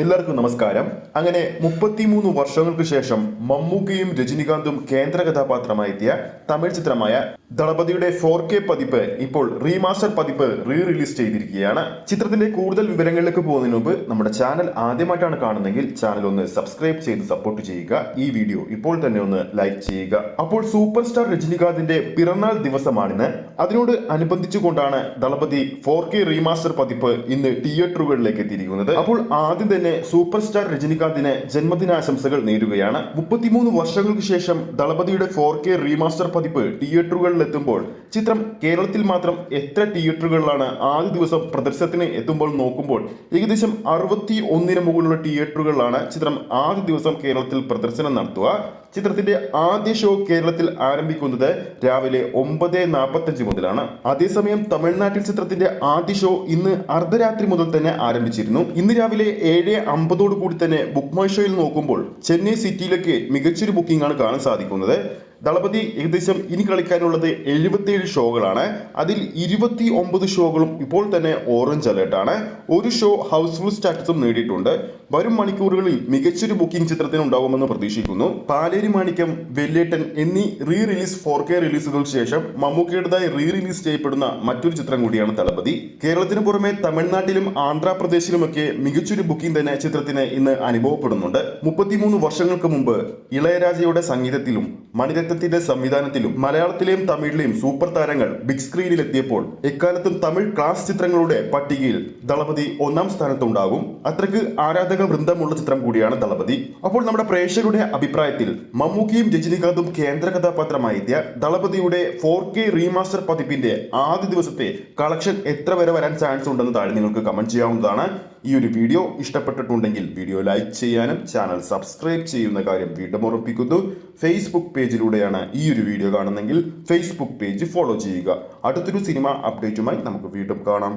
എല്ലാവർക്കും നമസ്കാരം. അങ്ങനെ മുപ്പത്തിമൂന്ന് വർഷങ്ങൾക്ക് ശേഷം മമ്മൂക്കയും രജനികാന്തും കേന്ദ്ര കഥാപാത്രമായെത്തിയ തമിഴ് ചിത്രമായ ദളപതിയുടെ ഫോർ കെ പതിപ്പ് ഇപ്പോൾ റീമാസ്റ്റർ പതിപ്പ് റീ റിലീസ് ചെയ്തിരിക്കുകയാണ്. ചിത്രത്തിന്റെ കൂടുതൽ വിവരങ്ങളിലേക്ക് പോകുന്നതിന് മുമ്പ് നമ്മുടെ ചാനൽ ആദ്യമായിട്ടാണ് കാണുന്നതെങ്കിൽ ചാനൽ ഒന്ന് സബ്സ്ക്രൈബ് ചെയ്ത് സപ്പോർട്ട് ചെയ്യുക. ഈ വീഡിയോ ഇപ്പോൾ തന്നെ ഒന്ന് ലൈക്ക് ചെയ്യുക. അപ്പോൾ സൂപ്പർ സ്റ്റാർ രജനികാന്തിന്റെ പിറന്നാൾ ദിവസമാണിന്ന്. അതിനോട് അനുബന്ധിച്ചുകൊണ്ടാണ് ദളപതി ഫോർ കെ റീമാസ്റ്റർ പതിപ്പ് ഇന്ന് തിയേറ്ററുകളിലേക്ക് എത്തിയിരിക്കുന്നത്. അപ്പോൾ ആദ്യം തന്നെ സൂപ്പർ സ്റ്റാർ രജനികാന്തിന് ജന്മദിനാശംസകൾ നേരുകയാണ്. മുപ്പത്തിമൂന്ന് വർഷങ്ങൾക്ക് ശേഷം ദളപതിയുടെ ഫോർ കെ റീമാസ്റ്റർ പതിപ്പ് തിയേറ്ററുകളിൽ എത്തുമ്പോൾ ചിത്രം കേരളത്തിൽ മാത്രം എത്ര തിയേറ്ററുകളിലാണ് ആദ്യ ദിവസം പ്രദർശനത്തിന് എത്തുമ്പോൾ നോക്കുമ്പോൾ ഏകദേശം അറുപത്തി ഒന്നിന് മുകളിലുള്ള തിയേറ്ററുകളിലാണ് ചിത്രം ആദ്യ ദിവസം കേരളത്തിൽ പ്രദർശനം നടത്തുക. ചിത്രത്തിന്റെ ആദ്യ ഷോ കേരളത്തിൽ ആരംഭിക്കുന്നത് രാവിലെ ഒമ്പത് നാൽപ്പത്തഞ്ച് മുതലാണ്. അതേസമയം തമിഴ്നാട്ടിൽ ചിത്രത്തിന്റെ ആദ്യ ഷോ ഇന്ന് അർദ്ധരാത്രി മുതൽ തന്നെ ആരംഭിച്ചിരുന്നു. ഇന്ന് രാവിലെ ഏഴ് അമ്പതോടു കൂടി തന്നെ ബുക്ക് മൈ ഷോയിൽ നോക്കുമ്പോൾ ചെന്നൈ സിറ്റിയിലേക്ക് മികച്ചൊരു ബുക്കിംഗ് ആണ് കാണാൻ സാധിക്കുന്നത്. ദളപതി ഏകദേശം ഇനി കളിക്കാനുള്ളത് എഴുപത്തിയേഴ് ഷോകളാണ്. അതിൽ ഇരുപത്തി ഒമ്പത് ഷോകളും ഇപ്പോൾ തന്നെ ഓറഞ്ച് അലേർട്ടാണ് ഒരു ഷോ ഹൗസ്ഫുൾ സ്റ്റാറ്റസും നേടിയിട്ടുണ്ട്. വരും മണിക്കൂറുകളിൽ മികച്ചൊരു ബുക്കിംഗ് ചിത്രത്തിന് ഉണ്ടാകുമെന്ന് പ്രതീക്ഷിക്കുന്നു. പാലേരി മാണിക്യം വെല്ലേട്ടൻ എന്നീ റീ റിലീസ് ഫോർ കെ റിലീസുകൾക്ക് ശേഷം മമ്മൂക്കയുടേതായി റീ റിലീസ് ചെയ്യപ്പെടുന്ന മറ്റൊരു ചിത്രം കൂടിയാണ് തളപതി കേരളത്തിന് പുറമെ തമിഴ്നാട്ടിലും ആന്ധ്രാപ്രദേശിലുമൊക്കെ മികച്ചൊരു ബുക്കിംഗ് തന്നെ ചിത്രത്തിന് ഇന്ന് അനുഭവപ്പെടുന്നുണ്ട്. മുപ്പത്തിമൂന്ന് വർഷങ്ങൾക്ക് മുമ്പ് ഇളയരാജയുടെ സംഗീതത്തിലും മണിരത്നത്തിന്റെ സംവിധാനത്തിലും മലയാളത്തിലെയും തമിഴിലെയും സൂപ്പർ താരങ്ങൾ ബിഗ് സ്ക്രീനിൽ എത്തിയപ്പോൾ എക്കാലത്തും തമിഴ് ക്ലാസ് ചിത്രങ്ങളുടെ പട്ടികയിൽ ദളപതി ഒന്നാം സ്ഥാനത്തുണ്ടാകും. അത്രയ്ക്ക് ആരാധക വൃന്ദമുള്ള ചിത്രം കൂടിയാണ് ദളപതി. അപ്പോൾ നമ്മുടെ പ്രേക്ഷകരുടെ അഭിപ്രായത്തിൽ മമ്മൂക്കിയും രജനികാന്തും കേന്ദ്ര കഥാപാത്രമായി എത്തിയ ദളപതിയുടെ ഫോർ കെ റീമാസ്റ്റർ പതിപ്പിന്റെ ആദ്യ ദിവസത്തെ കളക്ഷൻ എത്ര വരെ വരാൻ ചാൻസ് ഉണ്ടെന്ന് താഴെ നിങ്ങൾക്ക് കമന്റ് ചെയ്യാവുന്നതാണ്. ഈ ഒരു വീഡിയോ ഇഷ്ടപ്പെട്ടിട്ടുണ്ടെങ്കിൽ വീഡിയോ ലൈക്ക് ചെയ്യാനും ചാനൽ സബ്സ്ക്രൈബ് ചെയ്യുന്ന കാര്യം വീണ്ടും ഉറപ്പിക്കുന്നു ഫേസ്ബുക്ക് പേജിലൂടെയാണ് ഈ ഒരു വീഡിയോ കാണുന്നെങ്കിൽ ഫേസ്ബുക്ക് പേജ് ഫോളോ ചെയ്യുക. അടുത്തൊരു സിനിമ അപ്ഡേറ്റുമായി നമുക്ക് വീണ്ടും കാണാം.